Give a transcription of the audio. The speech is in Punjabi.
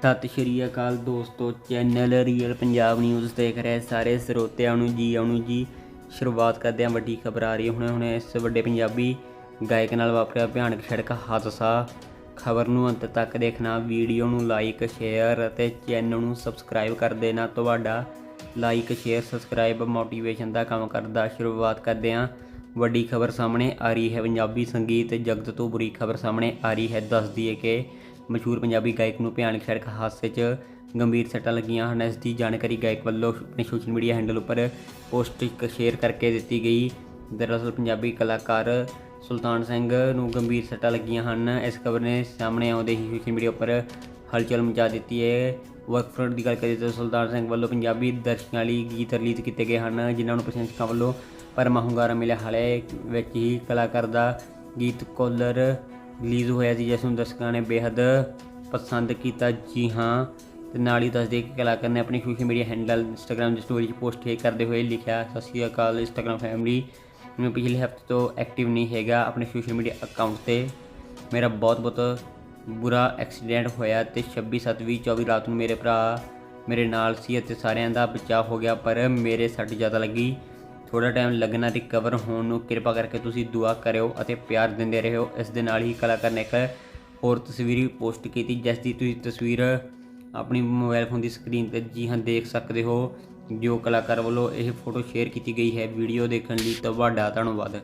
ਸਤਿ ਸ਼੍ਰੀ ਅਕਾਲ ਦੋਸਤੋ ਚੈਨਲ ਰੀਅਲ ਪੰਜਾਬ ਨਿਊਜ਼ ਦੇਖ ਰਹੇ ਸਾਰੇ ਸਰੋਤਿਆਂ ਨੂੰ ਜੀ, ਆਉਣ ਜੀ। ਸ਼ੁਰੂਆਤ ਕਰਦੇ ਹਾਂ ਵੱਡੀ ਖਬਰ ਆ ਰਹੀ ਹੈ। ਹੁਣੇ ਹੁਣੇ ਇਸ ਵੱਡੇ ਪੰਜਾਬੀ ਗਾਇਕ ਨਾਲ ਵਾਪਰਿਆ ਭਿਆਨਕ ਸੜਕ ਹਾਦਸਾ। ਖਬਰ ਨੂੰ ਅੰਤ ਤੱਕ ਦੇਖਣਾ, ਵੀਡੀਓ ਨੂੰ ਲਾਈਕ ਸ਼ੇਅਰ ਅਤੇ ਚੈਨਲ ਨੂੰ ਸਬਸਕ੍ਰਾਈਬ ਕਰ ਦੇਣਾ। ਤੁਹਾਡਾ ਲਾਈਕ ਸ਼ੇਅਰ ਸਬਸਕ੍ਰਾਈਬ ਮੋਟੀਵੇਸ਼ਨ ਦਾ ਕੰਮ ਕਰਦਾ। ਸ਼ੁਰੂਆਤ ਕਰਦੇ ਹਾਂ। ਵੱਡੀ ਖਬਰ ਸਾਹਮਣੇ ਆ ਰਹੀ ਹੈ। ਪੰਜਾਬੀ ਸੰਗੀਤ ਜਗਤ ਤੋਂ ਬੁਰੀ ਖਬਰ ਸਾਹਮਣੇ ਆ ਰਹੀ ਹੈ। ਦੱਸ ਦਈਏ ਕਿ ਮਸ਼ਹੂਰ ਪੰਜਾਬੀ ਗਾਇਕ ਨੂੰ ਭਿਆਨਕ ਸੜਕ ਹਾਦਸੇ 'ਚ ਗੰਭੀਰ ਸੱਟਾਂ ਲੱਗੀਆਂ ਹਨ। ਇਸ ਦੀ ਜਾਣਕਾਰੀ ਗਾਇਕ ਵੱਲੋਂ ਆਪਣੇ ਸੋਸ਼ਲ ਮੀਡੀਆ ਹੈਂਡਲ ਉੱਪਰ ਪੋਸਟ ਇੱਕ ਸ਼ੇਅਰ ਕਰਕੇ ਦਿੱਤੀ ਗਈ। ਦਰਅਸਲ ਪੰਜਾਬੀ ਕਲਾਕਾਰ ਸੁਲਤਾਨ ਸਿੰਘ ਨੂੰ ਗੰਭੀਰ ਸੱਟਾਂ ਲੱਗੀਆਂ ਹਨ। ਇਸ ਖਬਰ ਨੇ ਸਾਹਮਣੇ ਆਉਂਦੇ ਹੀ ਸੋਸ਼ਲ ਮੀਡੀਆ ਉੱਪਰ ਹਲਚਲ ਮਚਾ ਦਿੱਤੀ ਹੈ। ਵਰਕ ਵਰਕਫਰੰਟ ਦੀ ਗੱਲ ਕਰੀਏ ਤਾਂ ਸੁਲਤਾਨ ਸਿੰਘ ਵੱਲੋਂ ਪੰਜਾਬੀ ਦਰਸ਼ਕਾਂ ਲਈ ਗੀਤ ਰਿਲੀਜ਼ ਕੀਤੇ ਗਏ ਹਨ, ਜਿਨ੍ਹਾਂ ਨੂੰ ਪ੍ਰਸ਼ੰਸਕਾਂ ਵੱਲੋਂ ਪਰਮਾ ਹੁੰਗਾਰਾ ਮਿਲਿਆ। ਹਾਲੇ ਵਿੱਚ ਹੀ ਕਲਾਕਾਰ ਦਾ ਗੀਤ ਕੋਲਰ ਰਿਲੀਜ਼ ਹੋਇਆ ਸੀ, ਜਿਸ ਨੂੰ ਦਰਸ਼ਕਾਂ ਨੇ ਬੇहद ਪਸੰਦ ਕੀਤਾ। ਜੀ ਹਾਂ, ਤੇ ਨਾਲ ਹੀ ਦੱਸਦੇ ਕਿ ਕਲਾਕਾਰ ਨੇ ਆਪਣੀ ਸੋਸ਼ਲ ਮੀਡੀਆ ਹੈਂਡਲ ਇੰਸਟਾਗ੍ਰam ਦੀ ਸਟੋਰੀ 'ਚ ਪੋਸਟ ਕਰਦੇ ਹੋਏ ਲਿਖਿਆ, ਸਤਿ ਸ਼੍ਰੀ ਅਕਾਲ ਇੰਸਟਾਗ੍ਰam ਫੈਮਿਲੀ ਮੈਂ ਪਿਛਲੇ ਹਫ਼ਤੇ ਤੋਂ ਐਕਟਿਵ ਨਹੀਂ ਹੈਗਾ ਆਪਣੇ ਸੋਸ਼ਲ ਮੀਡੀਆ ਅਕਾਊਂਟ ਤੇ। ਮੇਰਾ ਬਹੁਤ ਬਹੁਤ ਬੁਰਾ ਐਕਸੀਡੈਂਟ ਹੋਇਆ ਤੇ 26 7 24 ਰਾਤ ਨੂੰ ਮੇਰੇ ਭਰਾ ਮੇਰੇ ਨਾਲ ਸੀ ਅਤੇ ਸਾਰਿਆਂ ਦਾ ਬਚਾਅ ਹੋ ਗਿਆ, ਪਰ ਮੇਰੇ ਸੱਟ ਜ਼ਿਆਦਾ ਲੱਗੀ। ਥੋੜਾ ਟਾਈਮ ਲੱਗਣਾ ਰਿਕਵਰ ਹੋਣ ਨੂੰ ਕਿਰਪਾ ਕਰਕੇ ਤੁਸੀਂ ਦੁਆ ਕਰਿਓ ਅਤੇ ਪਿਆਰ ਦਿੰਦੇ ਰਹੋ। ਇਸ ਦੇ ਨਾਲ ਹੀ ਕਲਾਕਾਰ ਨੇ ਇੱਕ ਹੋਰ ਤਸਵੀਰ ਵੀ ਪੋਸਟ ਕੀਤੀ, ਜਿਸ ਦੀ ਤੁਸੀਂ ਤਸਵੀਰ ਆਪਣੀ ਮੋਬਾਈਲ ਫੋਨ ਦੀ ਸਕਰੀਨ ਤੇ ਜੀ ਹਾਂ ਦੇਖ ਸਕਦੇ ਹੋ, ਜੋ ਕਲਾਕਾਰ ਵੱਲੋਂ ਇਹ ਫੋਟੋ ਸ਼ੇਅਰ ਕੀਤੀ ਗਈ ਹੈ। ਵੀਡੀਓ ਦੇਖਣ ਲਈ ਤੁਹਾਡਾ ਧੰਨਵਾਦ।